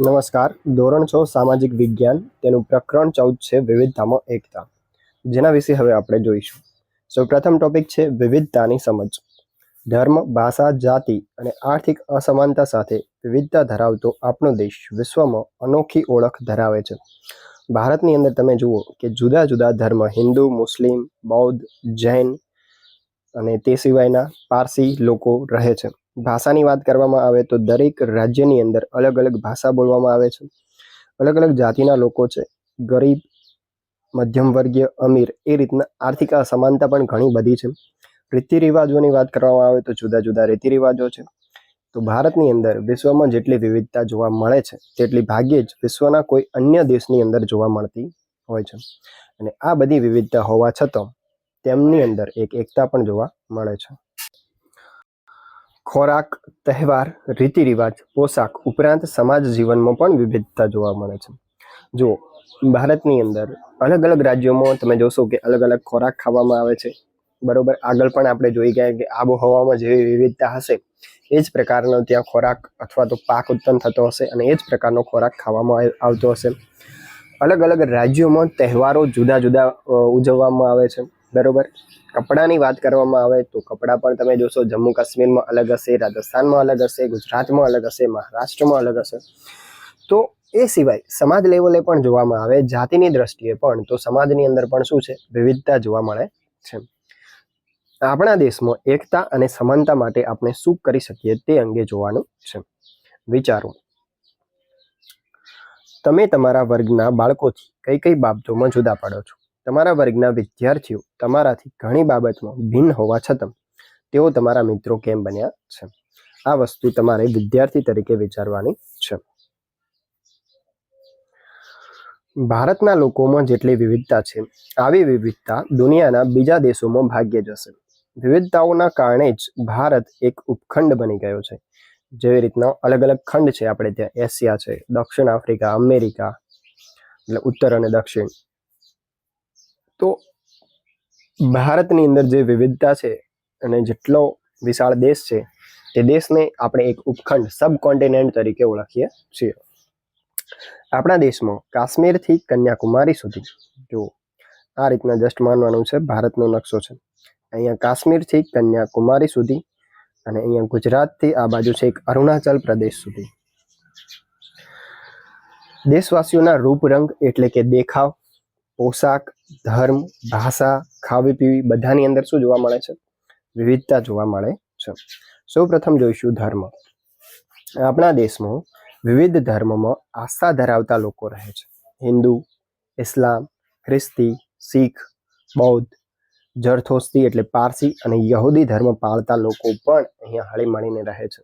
નમસ્કાર. ધોરણ છ, સામાજિક વિજ્ઞાન. તેનું પ્રકરણ ચૌદ છે, વિવિધતામાં એકતા. જેના વિશે હવે આપણે જોઈશું. સૌપ્રથમ ટોપિક છે, વિવિધતાની સમજ. ધર્મ, ભાષા, જાતિ અને આર્થિક અસમાનતા સાથે વિવિધતા ધરાવતો આપણો દેશ વિશ્વમાં અનોખી ઓળખ ધરાવે છે. ભારતની અંદર તમે જુઓ કે જુદા જુદા ધર્મ, હિન્દુ, મુસ્લિમ, બૌદ્ધ, જૈન અને તે સિવાયના પારસી લોકો રહે છે. ભાષાની વાત કરવામાં આવે તો દરેક રાજ્યની અંદર અલગ અલગ ભાષા બોલવામાં આવે છે. અલગ અલગ જાતિના લોકો છે. ગરીબ, મધ્યમ વર્ગીય, અમીર એ રીતના આર્થિક અસમાનતા પણ ઘણી બધી છે. રીતિ રિવાજોની વાત કરવામાં આવે તો જુદા જુદા રીતિ રિવાજો છે. તો ભારતની અંદર વિશ્વમાં જેટલી વિવિધતા જોવા મળે છે, તેટલી ભાગ્યે જ વિશ્વના કોઈ અન્ય દેશની અંદર જોવા મળતી હોય છે. અને આ બધી વિવિધતા હોવા છતાં તેમની અંદર એક એકતા પણ જોવા મળે છે. ખોરાક, તહેવાર રીતિ રિવાજ પોશાક ઉપરાંત સમાજ જીવનમાં પણ વિવિધતા જોવા મળે છે. જો ભારતની અંદર અલગ અલગ રાજ્યોમાં તમે જોશો કે અલગ અલગ ખોરાક ખાવામાં આવે છે. બરોબર, આગળ પણ આપણે જોઈ ગયા કે આબોહવામાં જેવી વિવિધતા હશે, એ જ પ્રકારનો ત્યાં ખોરાક અથવા તો પાક ઉત્પન્ન થતો હશે અને એ જ પ્રકારનો ખોરાક ખાવામાં આવતો હશે. અલગ અલગ રાજ્યોમાં તહેવારો જુદા જુદા ઉજવવામાં આવે છે. બરોબર? કપડાની વાત કરવામાં આવે તો કપડાં પણ તમે જોશો જમ્મુ કાશ્મીરમાં અલગ હશે, રાજસ્થાનમાં અલગ હશે, ગુજરાતમાં અલગ હશે, મહારાષ્ટ્રમાં અલગ હશે. તો એ સિવાય સમાજ લેવલે પણ જોવામાં આવે, જાતિની દ્રષ્ટિએ પણ, તો સમાજની અંદર પણ શું છે? વિવિધતા જોવા મળે છે. આપણા દેશમાં એકતા અને સમાનતા માટે આપણે શું કરી શકીએ તે અંગે જોવાનું છે. વિચારો. તમે તમારા વર્ગના બાળકોથી કઈ કઈ બાબતોમાં જુદા પડો છો? તમારા વર્ગના વિદ્યાર્થીઓ તમારાથી ઘણી બાબતમાં ભિન્ન હોવા છતાં તેઓ તમારા મિત્રો કેમ બન્યા છે? આ વસ્તુ તમારે વિદ્યાર્થી તરીકે વિચારવાની છે. ભારતના લોકોમાં જેટલી વિવિધતા છે, આવી વિવિધતા દુનિયાના બીજા દેશોમાં ભાગ્યે જ હશે. વિવિધતાઓના કારણે જ ભારત એક ઉપખંડ બની ગયો છે. જેવી રીતના અલગ અલગ ખંડ છે આપણે ત્યાં, એશિયા છે, દક્ષિણ આફ્રિકા, અમેરિકા, એટલે ઉત્તર અને દક્ષિણ. તો ભારતની અંદર જે વિવિધતા છે અને જેટલો વિશાળ દેશ છે, તે દેશને આપણે એક ઉપખંડ સબ કોન્ટિનેન્ટ તરીકે ઓળખીએ છીએ. આપણા દેશમાં કાશ્મીરથી કન્યાકુમારી સુધી જો આ રીતના જસ્ટ માનવાનું છે, ભારતનો નકશો છે. અહીંયા કાશ્મીરથી કન્યાકુમારી સુધી અને અહીંયા ગુજરાતથી આ બાજુ છે એક અરુણાચલ પ્રદેશ સુધી. દેશવાસીઓના રૂપ રંગ એટલે કે દેખાવ પોશાક, ધર્મ, ભાષા, ખાવી પીવી બધાની અંદર શું જોવા મળે છે? વિવિધતા જોવા મળે છે. સૌ પ્રથમ જોઈશું ધર્મ. આપણા દેશમાં વિવિધ ધર્મમાં આસ્થા ધરાવતા લોકો રહે છે. હિન્દુ, ઇસ્લામ, ખ્રિસ્તી, શીખ, બૌદ્ધ જરથોસ્તી એટલે પારસી અને યહૂદી ધર્મ પાળતા લોકો પણ અહીંયા હળી મળીને રહે છે.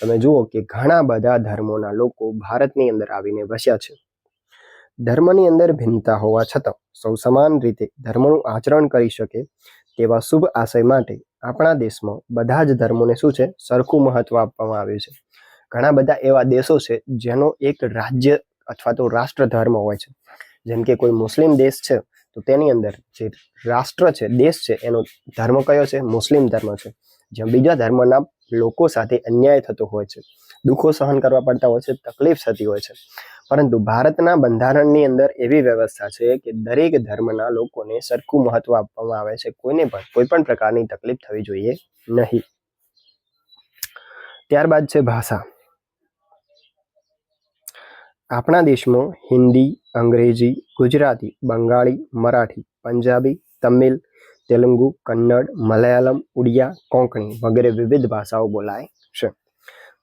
તમે જુઓ કે ઘણા બધા ધર્મોના લોકો ભારતની અંદર આવીને વસ્યા છે. ધર્મની અંદર ભિન્નતા હોવા છતાં સૌ સમાન રીતે ધર્મનું આચરણ કરી શકે તેવા શુભ આશય માટે આપણા દેશમાં બધા જ ધર્મોને શું છે? સરખું મહત્વ આપવામાં આવ્યું છે. ઘણા બધા એવા દેશો છે જેનો એક રાજ્ય અથવા તો રાષ્ટ્ર ધર્મ હોય છે. જેમ કે કોઈ મુસ્લિમ દેશ છે તો તેની અંદર જે રાષ્ટ્ર છે, દેશ છે એનો ધર્મ કયો છે? મુસ્લિમ ધર્મ છે. જ્યાં બીજા ધર્મના લોકો સાથે અન્યાય થતો હોય છે. દુઃખો સહન કરવા પડતા હોય છે, તકલીફ થતી હોય છે. પરંતુ ભારતના બંધારણની અંદર એવી વ્યવસ્થા છે કે દરેક ધર્મના લોકોને સરખું મહત્વ આપવામાં આવે છે. કોઈને પણ, કોઈ પણ પ્રકારની તકલીફ થવી જોઈએ નહીં. ત્યારબાદ છે ભાષા. આપણા દેશમાં હિન્દી, અંગ્રેજી, ગુજરાતી, બંગાળી, મરાઠી, પંજાબી, તમિલ, તેલુગુ, કન્નડ, મલયાલમ, ઉડિયા, કોંકણી વગેરે વિવિધ ભાષાઓ બોલાય છે.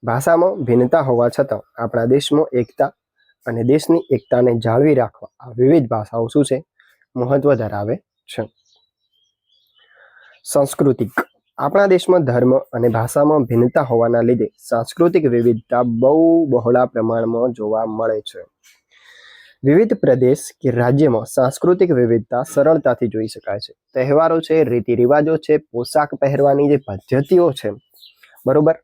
ભાષામાં ભિન્નતા હોવા છતાં આપણા દેશમાં એકતા અને દેશની એકતાને જાળવી રાખવા આ વિવિધ ભાષાઓ શું છે? મહત્વ ધરાવે છે. સાંસ્કૃતિક. આપણા દેશમાં ધર્મ અને ભાષામાં ભિન્નતા હોવાના લીધે સાંસ્કૃતિક વિવિધતા બહુ બહોળા પ્રમાણમાં જોવા મળે છે. વિવિધ પ્રદેશ કે રાજ્યમાં સાંસ્કૃતિક વિવિધતા સરળતાથી જોઈ શકાય છે. તહેવારો છે રીતિ રિવાજો છે, પોશાક પહેરવાની જે પદ્ધતિઓ છે. બરોબર?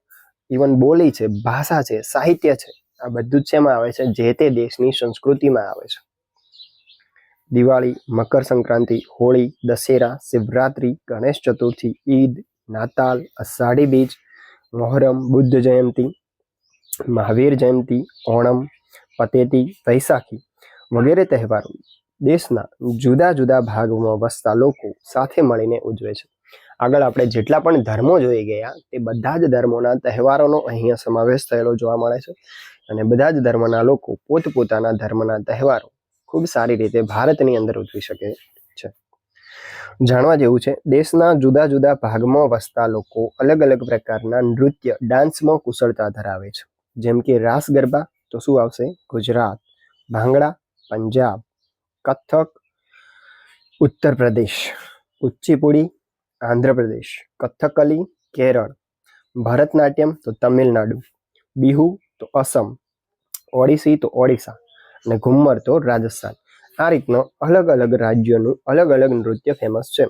ઇવન બોલી છે, ભાષા છે, સાહિત્ય છે, આ બધું જ શેમાં આવે છે? જે તે દેશની સંસ્કૃતિમાં આવે છે. દિવાળી, મકર સંક્રાંતિ, હોળી, દશેરા, શિવરાત્રી, ગણેશ ચતુર્થી, ઈદ, નાતાલ, અષાઢી બીજ, મોહરમ, બુદ્ધ જયંતી, મહાવીર જયંતી, ઓણમ, પતેતી વૈશાખી વગેરે તહેવારો દેશના જુદા જુદા ભાગમાં વસતા લોકો સાથે મળીને ઉજવે છે. આગળ આપણે જેટલા પણ ધર્મો જોઈ ગયા, તે બધા જ ધર્મોના તહેવારોનો અહીંયા સમાવેશ થયેલો જોવા મળે છે. અને બધા જ ધર્મના લોકો પોતપોતાના ધર્મના તહેવારો ખૂબ સારી રીતે ભારતની અંદર ઉજવી શકે છે. જાણવા જેવું છે, દેશના જુદા જુદા ભાગમાં વસતા લોકો અલગ અલગ પ્રકારના નૃત્ય, ડાન્સમાં કુશળતા ધરાવે છે. જેમ કે રાસ ગરબા તો શું આવશે? ગુજરાત, ભાંગડા, પંજાબ, કથક ઉત્તર પ્રદેશ કુચીપુડી આંધ્રપ્રદેશ, કથકલી, કેરળ, ભરતનાટ્યમ તો તમિલનાડુ, બિહુ તો અસમ, ઓડિસી તો ઓડિશા અને ઘુમ્મર તો રાજસ્થાન. આ રીતનો અલગ અલગ રાજ્યોનું અલગ અલગ નૃત્ય ફેમસ છે.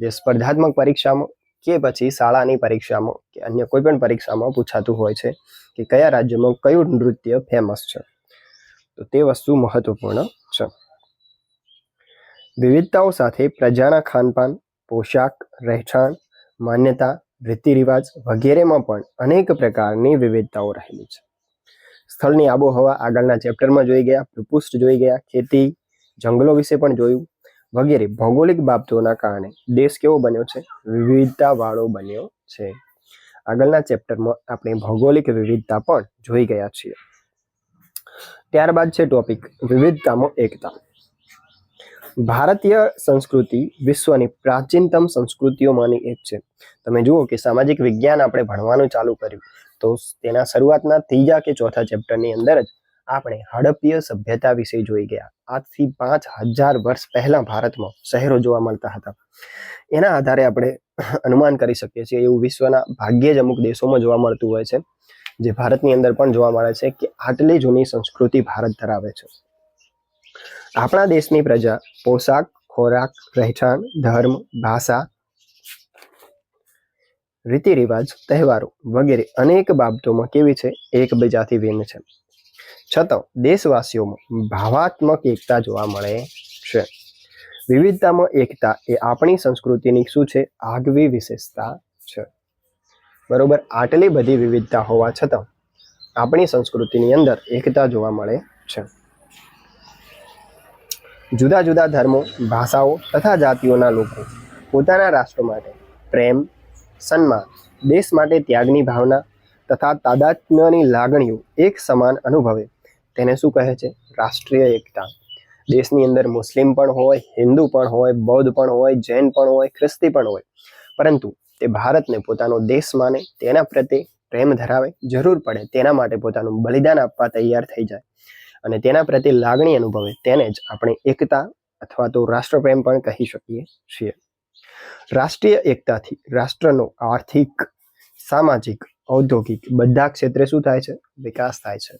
જે સ્પર્ધાત્મક પરીક્ષામાં કે પછી શાળાની પરીક્ષામાં કે અન્ય કોઈ પણ પરીક્ષામાં પૂછાતું હોય છે કે કયા રાજ્યમાં કયું નૃત્ય ફેમસ છે. તો તે વસ્તુ મહત્વપૂર્ણ છે. વિવિધતાઓ સાથે પ્રજાના ખાનપાન પોશાક, રહેઠાણ, માન્યતા રીતિ રિવાજ વગેરેમાં પણ અનેક પ્રકારની વિવિધતાઓ રહેલી છે. સ્થળની આબોહવા આગળના ચેપ્ટરમાં જોઈ ગયા, ભૂપૃષ્ઠ જોઈ ગયા, ખેતી, જંગલો વિશે પણ જોયું વગેરે. ભૌગોલિક બાબતોના કારણે દેશ કેવો બન્યો છે? વિવિધતાવાળો બન્યો છે. આગળના ચેપ્ટરમાં આપણે ભૌગોલિક વિવિધતા પણ જોઈ ગયા છીએ. ત્યારબાદ છે ટોપિક વિવિધતામાં એકતા. ભારતીય સંસ્કૃતિ વિશ્વની પ્રાચીનતમ સંસ્કૃતિઓમાંની એક છે. તમે જુઓ કે સામાજિક વિજ્ઞાન આપણે ભણવાનું ચાલુ કર્યું. તો તેના શરૂઆતના ત્રીજા કે ચોથા ચેપ્ટરની અંદર જ આપણે હડપ્પીય સભ્યતા વિશે જોઈ ગયા. આજથી પાંચ હજાર વર્ષ પહેલા ભારતમાં શહેરો જોવા મળતા હતા. એના આધારે આપણે અનુમાન કરી શકીએ છીએ એવું વિશ્વના ભાગ્યે જ અમુક દેશોમાં જોવા મળતું હોય છે. જે ભારતની અંદર પણ જોવા મળે છે કે આટલી જૂની સંસ્કૃતિ ભારત ધરાવે છે. આપણા દેશની પ્રજા પોશાક, ખોરાક રહેઠાણ ધર્મ, ભાષા રીતિ રિવાજ તહેવારો વગેરે અનેક બાબતોમાં કેવી છે? એકબીજાથી ભિન્ન છે. છતાં દેશવાસીઓમાં ભાવાત્મક એકતા જોવા મળે છે. વિવિધતામાં એકતા એ આપણી સંસ્કૃતિની શું છે? આગવી વિશેષતા છે. બરોબર, આટલી બધી વિવિધતા હોવા છતાં આપણી સંસ્કૃતિની અંદર એકતા જોવા મળે છે. જુદા જુદા ધર્મો, ભાષાઓ તથા જાતિઓના લોકો પોતાના રાષ્ટ્ર માટે પ્રેમ, સન્માન, દેશ માટે ત્યાગની ભાવના તથા તાદાત્મ્યની લાગણીઓ એક સમાન અનુભવે. તેને શું કહે છે? રાષ્ટ્રીય એકતા. દેશની અંદર મુસ્લિમ પણ હોય, હિન્દુ પણ હોય, બૌદ્ધ પણ હોય, જૈન પણ હોય, ખ્રિસ્તી પણ હોય. પરંતુ તે ભારતને પોતાનો દેશ માને, તેના પ્રત્યે પ્રેમ ધરાવે, જરૂર પડે તેના માટે પોતાનું બલિદાન આપવા તૈયાર થઈ જાય. અને તેના પ્રત્યે લાગણી અનુભવે તેને જ આપણે એકતા અથવા તો રાષ્ટ્રપ્રેમ પણ કહી શકીએ છીએ. રાષ્ટ્રીય એકતાથી રાષ્ટ્રનો આર્થિક, સામાજિક, ઔદ્યોગિક બધા ક્ષેત્રે શું થાય છે? વિકાસ થાય છે.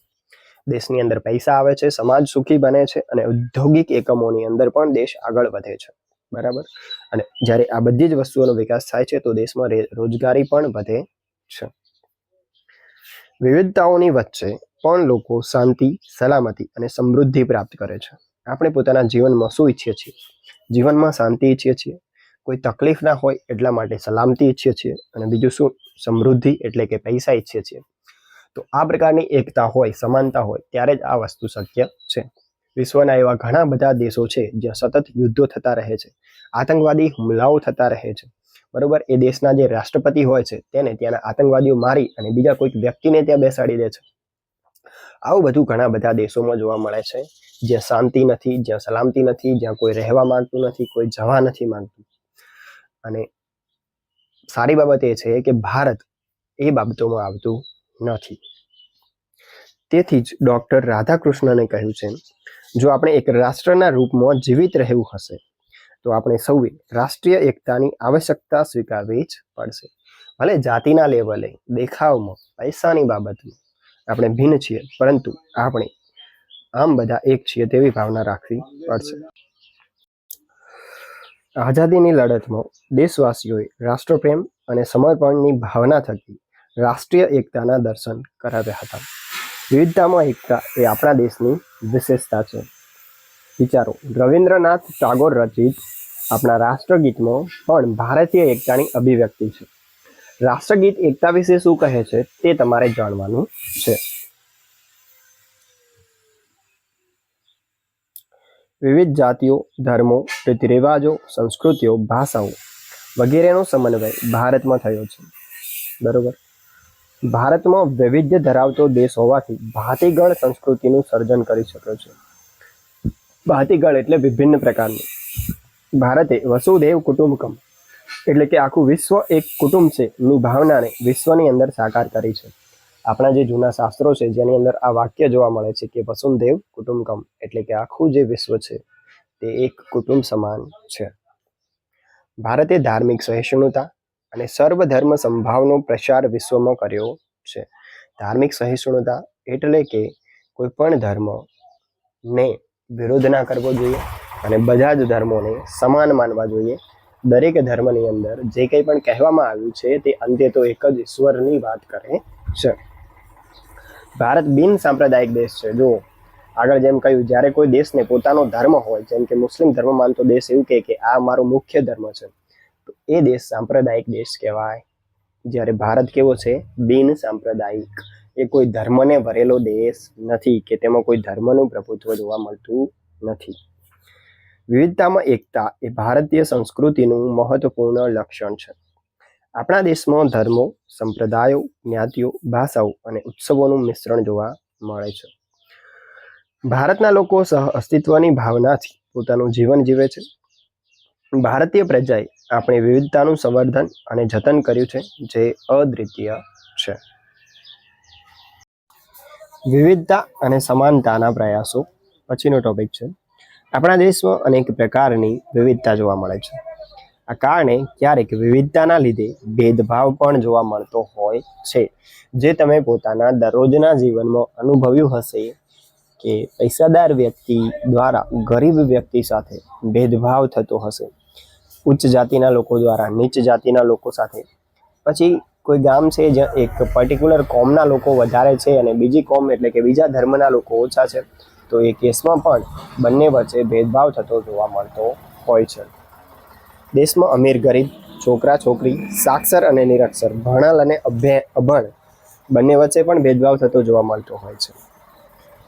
દેશની અંદર પૈસા આવે છે, સમાજ સુખી બને છે અને ઔદ્યોગિક એકમોની અંદર પણ દેશ આગળ વધે છે. બરાબર? અને જ્યારે આ બધી જ વસ્તુઓનો વિકાસ થાય છે તો દેશમાં રોજગારી પણ વધે છે. વિવિધતાઓની વચ્ચે પણ લોકો શાંતિ, સલામતી અને સમૃદ્ધિ પ્રાપ્ત કરે છે. આપણે પોતાના જીવનમાં શું ઈચ્છીએ છીએ? જીવનમાં શાંતિ ઈચ્છીએ છીએ. કોઈ તકલીફ ના હોય એટલા માટે સલામતી ઈચ્છીએ છીએ અને બીજું શું? સમૃદ્ધિ એટલે કે પૈસા ઈચ્છીએ છીએ. તો આ પ્રકારની એકતા હોય, સમાનતા હોય, ત્યારે જ આ વસ્તુ શક્ય છે. વિશ્વના એવા ઘણા બધા દેશો છે જ્યાં સતત યુદ્ધો થતા રહે છે. આતંકવાદી હુમલાઓ થતા રહે છે. બરોબર, એ દેશના જે રાષ્ટ્રપતિ હોય છે, તેને ત્યાંના આતંકવાદીઓ મારી અને બીજા કોઈક વ્યક્તિને ત્યાં બેસાડી દે છે. આવું બધું ઘણા બધા દેશોમાં જોવા મળે છે, જ્યાં શાંતિ નથી, જ્યાં સલામતી નથી, જ્યાં કોઈ રહેવા માંગતું નથી, કોઈ જવા નથી માંગતું. અને સારી બાબત એ છે કે ભારત એ બાબતોમાં આવતું નથી. તેથી જ ડૉક્ટર રાધાકૃષ્ણને કહ્યું છે, જો આપણે એક રાષ્ટ્રના રૂપમાં જીવિત રહેવું હશે, તો આપણે સૌએ રાષ્ટ્રીય એકતાની આવશ્યકતા સ્વીકારવી જ પડશે. ભલે જાતિના લેવલે, દેખાવમાં, પૈસાની બાબતમાં આપણે ભિન્ન છીએ, પરંતુ આપણે આમ બધા એક છીએ તેવી ભાવના રાખવી પડશે. આઝાદીની લડતમાં દેશવાસીઓએ રાષ્ટ્રપ્રેમ અને સમર્પણની ભાવના થકી રાષ્ટ્રીય એકતાના દર્શન કરાવ્યા હતા. વિવિધતામાં એકતા એ આપણા દેશની વિશેષતા છે. વિચારો, રવિન્દ્રનાથ ટાગોર રચિત આપણા રાષ્ટ્રગીતમાં પણ ભારતીય એકતાની અભિવ્યક્તિ છે. રાષ્ટ્રગીત એકતા વિશે શું કહે છે તે તમારે જાણવાનું છે. વિવિધ જાતિઓ, ધર્મો રીતિ રિવાજો સંસ્કૃતિઓ, ભાષાઓ વગેરેનો સમન્વય ભારતમાં થયો છે. બરોબર? ભારતમાં વૈવિધ્ય ધરાવતો દેશ હોવાથી ભાતીગળ સંસ્કૃતિનું સર્જન કરી શક્યો છે. ભાતીગળ એટલે વિભિન્ન પ્રકારનું. ભારતે વસુદેવ કુટુંબકમ એટલે કે આખું વિશ્વ એક કુટુંબ છે. ની ભાવનાને વિશ્વની અંદર સાકાર કરી છે. આપણા જે જૂના શાસ્ત્રો છે, જેની અંદર આ વાક્ય જોવા મળે છે કે વસુંધેવ કુટુંબકમ એટલે કે આખું જે વિશ્વ છે, તે એક કુટુંબ સમાન છે. ભારતે ધાર્મિક સહિષ્ણુતા અને સર્વધર્મ સંભાવનો પ્રસાર વિશ્વમાં કર્યો છે. ધાર્મિક સહિષ્ણુતા એટલે કે કોઈ પણ ધર્મને વિરોધ ના કરવો જોઈએ અને બધા જ ધર્મોને સમાન માનવા જોઈએ. દરેક ધર્મની અંદર જે કંઈ પણ કહેવામાં આવ્યું છે, તે અંતે તો એક જ ઈશ્વરની વાત કરે છે. ભારત બિન સાંપ્રદાયિક દેશ છે. જો આગળ જેમ કહ્યું, જ્યારે કોઈ દેશને પોતાનો ધર્મ હોય, જેમ કે મુસ્લિમ ધર્મ માનતો દેશ એવું કહે કે આ મારો મુખ્ય ધર્મ છે, તો એ દેશ સાંપ્રદાયિક દેશ કહેવાય. જ્યારે ભારત કેવો છે? બિન સાંપ્રદાયિક. એ કોઈ ધર્મને ભરેલો દેશ નથી, કે તેમાં કોઈ ધર્મનું પ્રભુત્વ જોવા મળતું નથી. વિવિધતામાં એકતા એ ભારતીય સંસ્કૃતિનું મહત્વપૂર્ણ લક્ષણ છે. આપણા દેશમાં ધર્મો, સંપ્રદાયો, જ્ઞાતિઓ, ભાષાઓ અને ઉત્સવોનું મિશ્રણ જોવા મળે છે. ભારતના લોકો સહ અસ્તિત્વની ભાવનાથી પોતાનું જીવન જીવે છે. ભારતીય પ્રજાએ આપણી વિવિધતાનું સંવર્ધન અને જતન કર્યું છે, જે અદ્વિતીય છે. વિવિધતા અને સમાનતાના પ્રયાસો, પછીનો ટોપિક છે. આપણા દેશમાં અનેક પ્રકારની વિવિધતા જોવા મળે છે. આ કારણે ક્યારેક વિવિધતાના લીધે ભેદભાવ પણ જોવા મળતો હોય છે. જે તમે પોતાના દરરોજના જીવનમાં અનુભવ્યું હશે કે પૈસાદાર વ્યક્તિ દ્વારા ગરીબ વ્યક્તિ સાથે ભેદભાવ થતો હશે. ઉચ્ચ જાતિના લોકો દ્વારા નીચ જાતિના લોકો સાથે. પછી કોઈ ગામ છે જ્યાં એક પર્ટિક્યુલર કોમના લોકો વધારે છે અને બીજી કોમ એટલે કે બીજા ધર્મના લોકો ઓછા છે. તો એ કેસમાં પણ બંને વચ્ચે ભેદભાવ થતો જોવા મળતો હોય છે. દેશમાં અમીર, ગરીબ, છોકરા, છોકરી, સાક્ષર અને નિરક્ષર, ભણલ અને અભ્ય અભણ બંને વચ્ચે પણ ભેદભાવ થતો જોવા મળતો હોય છે.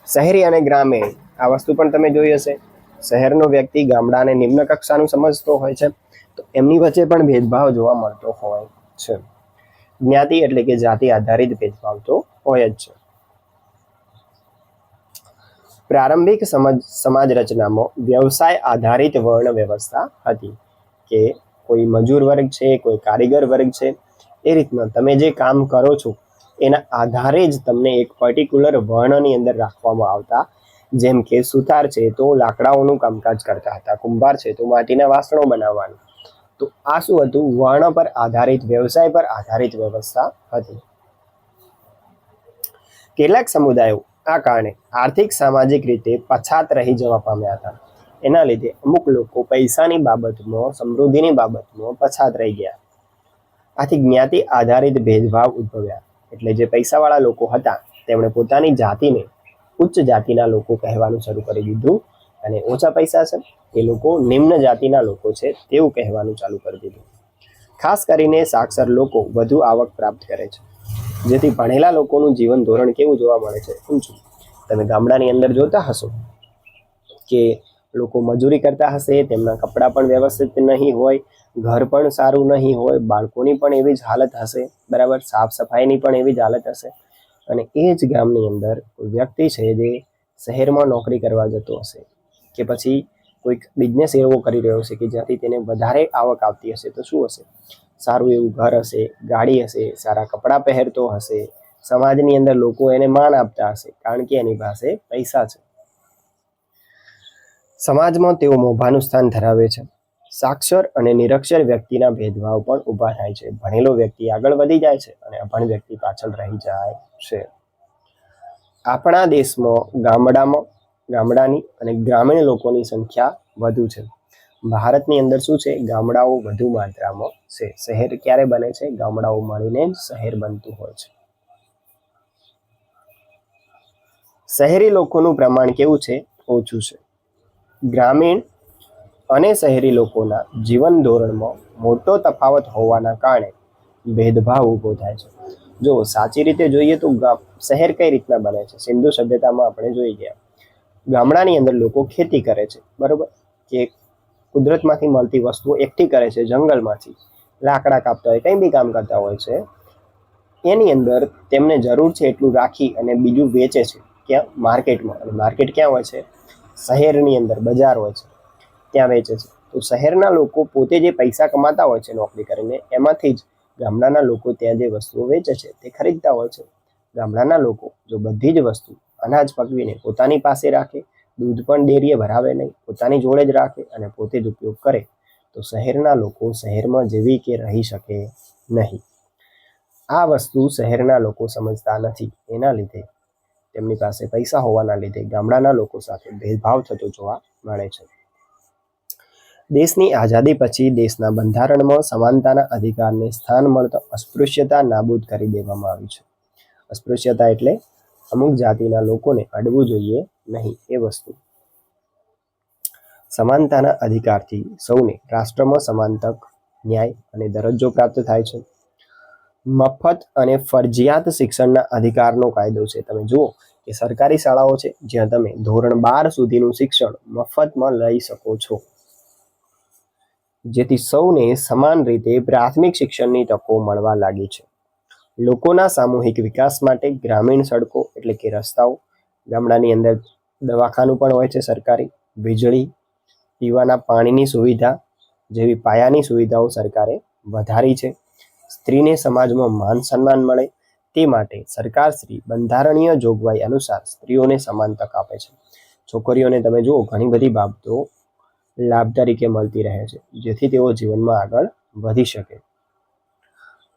શહેરી અને ગ્રામીણ આ વસ્તુ પણ તમે જોઈ હશે. શહેરનો વ્યક્તિ ગામડાને નિમ્ન કક્ષાનું સમજતો હોય છે, તો એમની વચ્ચે પણ ભેદભાવ જોવા મળતો હોય છે. જ્ઞાતિ એટલે કે જાતિ આધારિત ભેદભાવ તો હોય જ છે. પ્રારંભિક સમજ સમાજ રચનામાં વ્યવસાય આધારિત વર્ણ વ્યવસ્થા હતી કે કોઈ મજૂર વર્ગ છે, કોઈ કારીગર વર્ગ છે, એ રીતના તમે જે કામ કરો છો, એના આધારે જ તમને એક પર્ટિક્યુલર વર્ણની અંદર રાખવામાં આવતા, જેમ કે સુતાર છે તો લાકડાઓનું કામકાજ કરતા હતા, કુંભાર છે તો માટીના વાસણો બનાવવાનું. તો આ શું હતું? વર્ણ પર આધારિત, વ્યવસાય પર આધારિત વ્યવસ્થા હતી. કેટલાક સમુદાયો આ કારણે આર્થિક, સામાજિક રીતે પછાત રહી જવા પામ્યા હતા. એના લીધે અમુક લોકો પૈસાની બાબતમાં, સમૃદ્ધિની બાબતમાં પછાત રહી ગયા. આથી જ્ઞાતિ આધારિત ભેદભાવ ઉદ્ભવ્યા. એટલે જે પૈસાવાળા લોકો હતા, તેમણે પોતાની જાતિને ઉચ્ચ જાતિના લોકો કહેવાનું શરૂ કરી દીધું અને ઓછા પૈસા છે, એ લોકો નિમ્ન જાતિના લોકો છે, તેવું કહેવાનું ચાલુ કરી દીધું. ખાસ કરીને સાક્ષર લોકો વધુ આવક પ્રાપ્ત કરે છે. જેથી ભણેલા લોકોનું જીવન ધોરણ કેવું જોવા મળે છે. ઊંચું તમે ગામડાની અંદર જોતા હશો કે લોકો મજૂરી કરતા હશે, તેમના કપડાં પણ વ્યવસ્થિત નહીં હોય, ઘર પણ સારું નહીં હોય, બાળકોની પણ એવી જ હાલત હશે, બરાબર? સાફ સફાઈની પણ એવી જ હાલત હશે. અને એ જ ગામની અંદર વ્યક્તિ છે જે શહેરમાં નોકરી કરવા જતો હશે કે પછી કોઈક બિઝનેસ એવો કરી રહ્યો છે કે જ્યાંથી તેને વધારે આવક આવતી હશે તો શું હશે? સારું એવું ઘર હશે, ગાડી હશે, સારા કપડાં પહેરતો હશે, સમાજની અંદર લોકો એને માન આપતા હશે, કારણ કે એની પાસે પૈસા છે. સમાજમાં તેઓ મોભાનું સ્થાન ધરાવે છે. સાક્ષર અને નિરક્ષર વ્યક્તિના ભેદભાવ પણ ઊભા થાય છે. ભણેલો વ્યક્તિ આગળ વધી જાય છે અને અભણ વ્યક્તિ પાછળ રહી જાય છે. આપણા દેશમાં ગામડામાં ગામડાની અને ગ્રામીણ લોકોની સંખ્યા વધુ છે. ભારતની અંદર શું છે? ગામડાઓ વધુ માત્રામાં છે. શહેર ક્યારે બને છે? ગામડાઓ મળીને શહેર બનતું હોય છે. શહેરી લોકોનું પ્રમાણ કેવું છે? ઓછું છે. ગ્રામીણ અને શહેરી લોકોના જીવન ધોરણમાં મોટો તફાવત હોવાના કારણે ભેદભાવ ઊભો થાય છે. જો સાચી રીતે જોઈએ તો શહેર કઈ રીતના બને છે? સિંધુ સભ્યતામાં આપણે જોઈ ગયા. ગામડાની અંદર લોકો ખેતી કરે છે, બરોબર? કે કુદરતમાંથી મળતી વસ્તુઓ એકઠી કરે છે, જંગલમાંથી. લાકડા કાપતા હોય, કંઈ બી કામ કરતા હોય છે, એની અંદર તેમને જરૂર છે એટલું રાખી અને બીજું વેચે છે, ક્યાં? માર્કેટમાં. અને માર્કેટ ક્યાં હોય છે? શહેરની અંદર, બજાર હોય છે, ત્યાં વેચે છે. તો શહેરના લોકો પોતે જે પૈસા કમાતા હોય છે નોકરી કરીને, એમાંથી જ ગામડાના લોકો ત્યાં જે વસ્તુઓ વેચે છે, તે ખરીદતા હોય છે. ગામડાના લોકો, જો બધી જ વસ્તુ અનાજ પકવીને પોતાની પાસે રાખે, દૂધ પણ ડેરીએ ભરાવે નહીં, પોતાની જોડે જ રાખે અને પોતે જ ઉપયોગ કરે. તો શહેરના લોકો શહેરમાં જેવી કે રહી શકે નહીં. આ વસ્તુ શહેરના લોકો સમજતા નથી. એના લીધે તેમની પાસે પૈસા હોવાના લીધે ગામડાના લોકો સાથે ભેદભાવ થતો જોવા મળે છે. દેશની આઝાદી પછી દેશના બંધારણમાં સમાનતાના અધિકારને સ્થાન મળતા અસ્પૃશ્યતા નાબૂદ કરી દેવામાં આવી છે. અસ્પૃશ્યતા એટલે અમુક જાતિના લોકોને અડવું જોઈએ નહીં એ વસ્તુ. સમાનતાના અધિકારથી સૌને રાષ્ટ્રમાં સમાન તક ન્યાય અને દરજ્જો પ્રાપ્ત થાય છે. મફત અને ફરજિયાત શિક્ષણના અધિકારનો કાયદો છે. તમે જુઓ કે સરકારી શાળાઓ છે જ્યાં તમે ધોરણ બાર સુધીનું શિક્ષણ મફતમાં લઈ શકો છો. જેથી સૌને સમાન રીતે પ્રાથમિક શિક્ષણની તકો મળવા લાગી છે. લોકોના સામૂહિક વિકાસ માટે ગ્રામીણ સડકો એટલે કે રસ્તાઓ, ગામડાની અંદર દવાખાનું પણ હોય છે સરકારી, વીજળી, પીવાના પાણીની સુવિધા જેવી પાયાની સુવિધાઓ સરકારે વધારી છે. સ્ત્રીને સમાજમાં માન સન્માન મળે તે માટે સરકાર શ્રી બંધારણીય જોગવાઈ અનુસાર સ્ત્રીઓને સમાન તક આપે છે. છોકરીઓને તમે જુઓ, ઘણી બધી બાબતો લાભ તરીકે મળતી રહે છે, જેથી તેઓ જીવનમાં આગળ વધી શકે.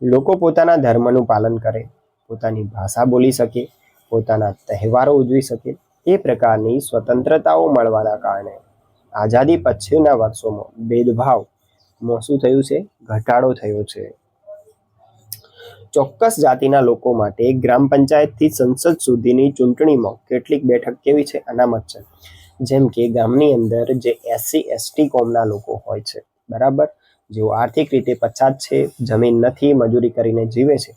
લોકો પોતાના ધર્મનું પાલન કરે, પોતાની ભાષા બોલી શકે, પોતાના તહેવારો ઉજવી શકે, એ પ્રકારની સ્વતંત્રતાઓ મળવાના કારણે આઝાદી પછીના વર્ષોમાં ભેદભાવ શું થયું છે, ઘટાડો થયો છે. ચોક્કસ જાતિના લોકો માટે ગ્રામ પંચાયતથી સંસદ સુધીની ચૂંટણીમાં કેટલીક બેઠક કેવી છે, અનામત છે. જેમ કે ગામની અંદર જે એસસી, એસટી કોમના લોકો હોય છે, બરાબર? જેઓ આર્થિક રીતે પછાત છે, જમીન નથી, મજૂરી કરીને જીવે છે,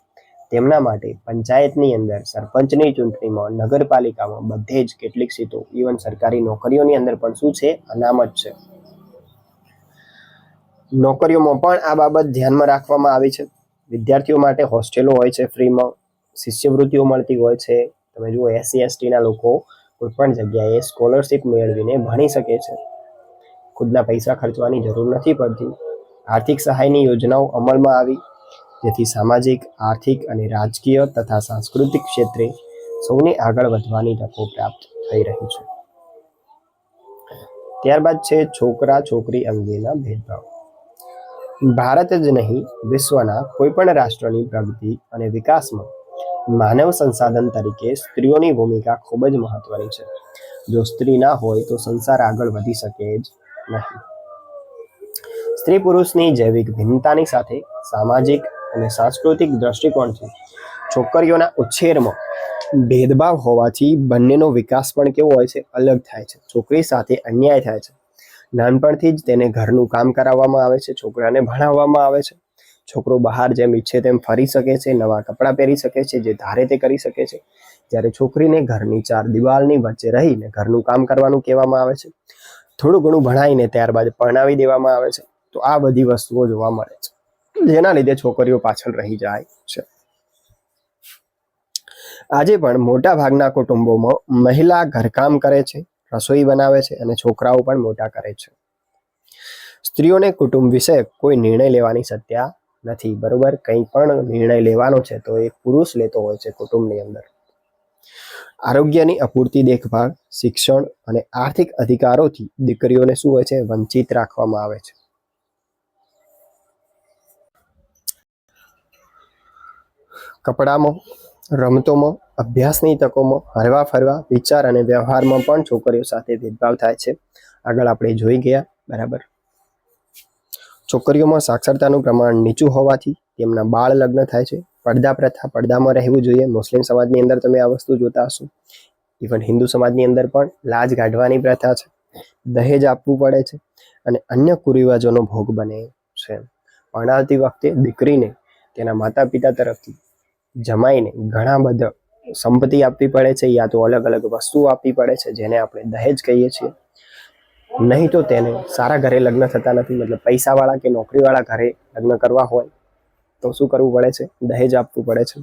તેમના માટે પંચાયતની અંદર, સરપંચની ચૂંટણીમાં, નગરપાલિકામાં બધે જ કેટલીક સીટો ઇવન સરકારી નોકરીઓની અંદર પણ શું છે, અનામત છે. નોકરીઓમાં પણ આ બાબત ધ્યાનમાં રાખવામાં આવી છે. વિદ્યાર્થીઓ માટે હોસ્ટેલો હોય છે ફ્રીમાં, શિષ્યવૃત્તિઓ મળતી હોય છે. તમે જુઓ, એસસી, એસટીના લોકો કોઈ પણ જગ્યાએ સ્કોલરશિપ મેળવીને ભણી શકે છે. ખુદના પૈસા ખર્ચવાની જરૂર નથી પડતી. આર્થિક સહાયની યોજનાઓ અમલમાં આવી, જેથી સામાજિક, આર્થિક અને રાજકીય તથા સાંસ્કૃતિક ક્ષેત્રે સૌને આગળ વધવાની તકો પ્રાપ્ત થઈ રહી છે. ત્યારબાદ છે છોકરા છોકરી અંગેના ભેદભાવ. ભારત જ નહીં, વિશ્વના કોઈ પણ રાષ્ટ્રની પ્રગતિ અને વિકાસમાં માનવ સંસાધન તરીકે સ્ત્રીઓની ભૂમિકા ખૂબ જ મહત્વની છે. જો સ્ત્રી ના હોય તો સંસાર આગળ વધી શકે જ નહીં. સ્ત્રી પુરુષની જૈવિક ભિન્નતાની સાથે સામાજિક અને સાંસ્કૃતિક દ્રષ્ટિકોણથી છોકરીઓના ઉછેરમાં ભેદભાવ હોવાથી બંનેનો વિકાસ પણ કેવો હોય છે, અલગ થાય છે. છોકરી સાથે અન્યાય થાય છે. નાનપણથી જ તેને ઘરનું કામ કરાવવામાં આવે છે, છોકરાને ભણાવવામાં આવે છે. છોકરો બહાર જેમ ઈચ્છે તેમ ફરી શકે છે, નવા કપડાં પહેરી શકે છે, જે ધારે તે કરી શકે છે. જ્યારે છોકરીને ઘરની ચાર દિવાલની વચ્ચે રહીને ઘરનું કામ કરવાનું કહેવામાં આવે છે. થોડું ઘણું ભણાવીને ત્યારબાદ પરણાવી દેવામાં આવે છે. તો આ બધી વસ્તુઓ જોવા મળે છે. જેના લીધે છોકરીઓ પાછળ રહી જાય છે. આજે પણ મોટા ભાગના કુટુંબોમાં મહિલા ઘરકામ કરે છે, રસોઈ બનાવે છે અને છોકરાઓ પણ મોટા કરે છે. સ્ત્રીઓને કુટુંબ વિશે કોઈ નિર્ણય લેવાની સત્યા નથી, બરોબર? કંઈ પણ નિર્ણય લેવાનો છે તો એ પુરુષ લેતો હોય છે કુટુંબની અંદર. આરોગ્યની અપૂરતી દેખભાળ, શિક્ષણ અને આર્થિક અધિકારોથી દીકરીઓને શું હોય છે? વંચિત રાખવામાં આવે છે. કપડામાં, રમતોમાં, અભ્યાસની તકોમાં, હરવા ફરવા, વિચાર અને વ્યવહારમાં પણ છોકરીઓ સાથે ભેદભાવ થાય છે. આગળ આપણે જોઈ ગયા, બરાબર. છોકરીઓમાં સાક્ષરતાનું પ્રમાણ નીચું હોવાથી તેમના બાળ લગ્ન થાય છે. પડદા પ્રથા પડદામાં રહેવું જોઈએ. મુસ્લિમ સમાજની અંદર તમે આ વસ્તુ જોતા હશો. ઇવન હિન્દુ સમાજની અંદર પણ લાજ કાઢવાની પ્રથા છે. દહેજ આપવું પડે છે અને અન્ય કુરિવાજોનો ભોગ બને છે. પરણાવતી વખતે દીકરીને તેના માતા પિતા તરફથી જમાઈને ઘણા બધા સંપત્તિ આપવી પડે છે યા તો અલગ અલગ વસ્તુઓ આપવી પડે છે જેને આપણે દહેજ કહીએ છીએ. નહીં તો તેને સારા ઘરે લગ્ન થતા નથી. મતલબ પૈસાવાળા કે નોકરીવાળા ઘરે લગ્ન કરવા હોય તો શું કરવું પડે છે? દહેજ આપવું પડે છે.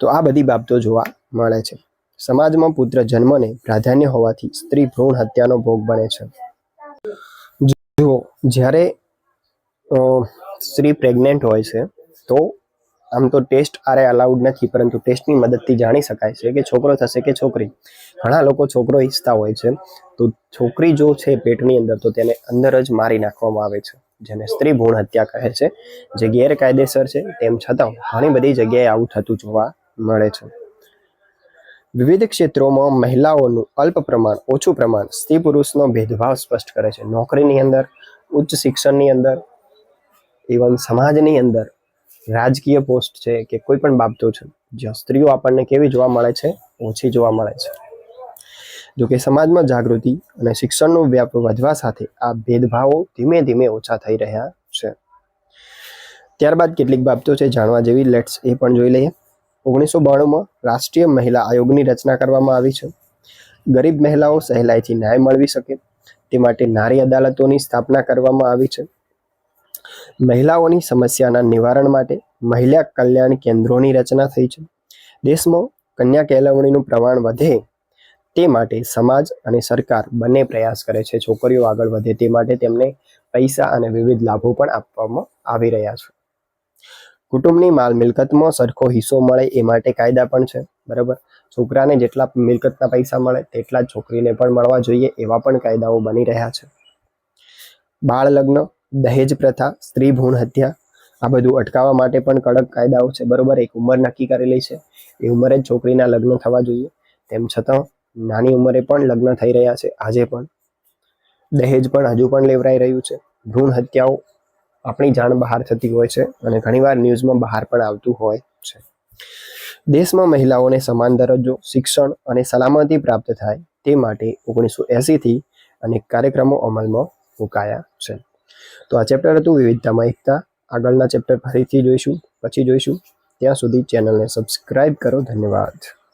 તો આ બધી બાબતો જોવા મળે છે. સમાજમાં પુત્ર જન્મને પ્રાધાન્ય હોવાથી સ્ત્રી ભ્રૂણ હત્યાનો ભોગ બને છે. જુઓ જ્યારે સ્ત્રી પ્રેગ્નેન્ટ હોય છે તો આમ તો ટેસ્ટ આરે અલાઉડ નથી, પરંતુ ટેસ્ટની મદદથી જાણી શકાય છે કે છોકરો થશે કે છોકરી. ઘણા લોકો છોકરો ઈચ્છતા હોય છે, તો છોકરી જો છે પેટની અંદર, તો તેને અંદર જ મારી નાખવામાં આવે છે, જેને સ્ત્રી ભૂણ હત્યા કહે છે, જે ગેરકાયદેસર છે, તેમ છતાં ઘણી બધી જગ્યાએ આવું થતું જોવા મળે છે. વિવિધ ક્ષેત્રોમાં મહિલાઓનું અલ્પ પ્રમાણ, ઓછું પ્રમાણ, સ્ત્રી પુરુષનો ભેદભાવ સ્પષ્ટ કરે છે. નોકરીની અંદર, ઉચ્ચ શિક્ષણની અંદર ઇવન સમાજની અંદર રાજકીય પોસ્ટ છે કે કોઈ પણ બાબતો છે, જ્યાં સ્ત્રીઓ આપણને કેવી જોવા મળે છે, ઓછી જોવા મળે છે. જોકે સમાજમાં જાગૃતિ અને શિક્ષણનો વ્યાપ વધવા સાથે આ ભેદભાવો ધીમે ધીમે ઓછા થઈ રહ્યા છે. ત્યારબાદ કેટલીક બાબતો છે જાણવા જેવી લેટ્સ એ પણ જોઈ લઈએ. ઓગણીસો બાણુંમાં રાષ્ટ્રીય મહિલા આયોગની રચના કરવામાં આવી છે. ગરીબ મહિલાઓ સહેલાઈથી ન્યાય મળવી શકે, તે માટે નારી અદાલતોની સ્થાપના કરવામાં આવી છે. મહિલાઓની સમસ્યાના નિવારણ માટે મહિલા કલ્યાણ કેન્દ્રોની રચના થઈ છે. દેશમાં કન્યા કેળવણીનું પ્રમાણ વધે તે માટે સમાજ અને સરકાર બંને પ્રયાસ કરે છે. છોકરીઓ આગળ વધે તે માટે તેમને પૈસા અને વિવિધ લાભો પણ આપવામાં આવી રહ્યા છે. કુટુંબની માલ મિલકતમાં સરખો હિસ્સો મળે એ માટે કાયદા પણ છે. બરાબર? છોકરાને જેટલા મિલકતના પૈસા મળે તેટલા જ છોકરીને પણ મળવા જોઈએ એવા પણ કાયદાઓ બની રહ્યા છે. બાળ લગ્ન દહેજ પ્રથા, સ્ત્રી ભ્રૂણ હત્યા, આ બધું અટકાવવા માટે પણ કડક કાયદાઓ છે. બરોબર, એક ઉંમર નક્કી કરેલી છે. એ ઉંમરે જ છોકરીના લગ્ન થવા જોઈએ. તેમ છતાં, નાની ઉંમરે પણ લગ્ન થઈ રહ્યા છે, આજે પણ. દહેજ પણ હજુ પણ લેવરાઈ રહ્યું છે. ભ્રૂણ હત્યાઓ આપણી જાણ બહાર થતી હોય છે અને ઘણીવાર ન્યૂઝમાં બહાર પણ આવતું હોય છે. દેશમાં મહિલાઓને સમાન દરજ્જો, શિક્ષણ અને સલામતી પ્રાપ્ત થાય તે માટે ઓગણીસો એંસીથી અનેક કાર્યક્રમો અમલમાં મુકાયા છે. તો આ ચેપ્ટર હતું વિવિધતામાં એકતા. આગળના ચેપ્ટર ફરીથી જોઈશું, પછી જોઈશું. ત્યાં સુધી ચેનલને સબસ્ક્રાઈબ કરો, ધન્યવાદ.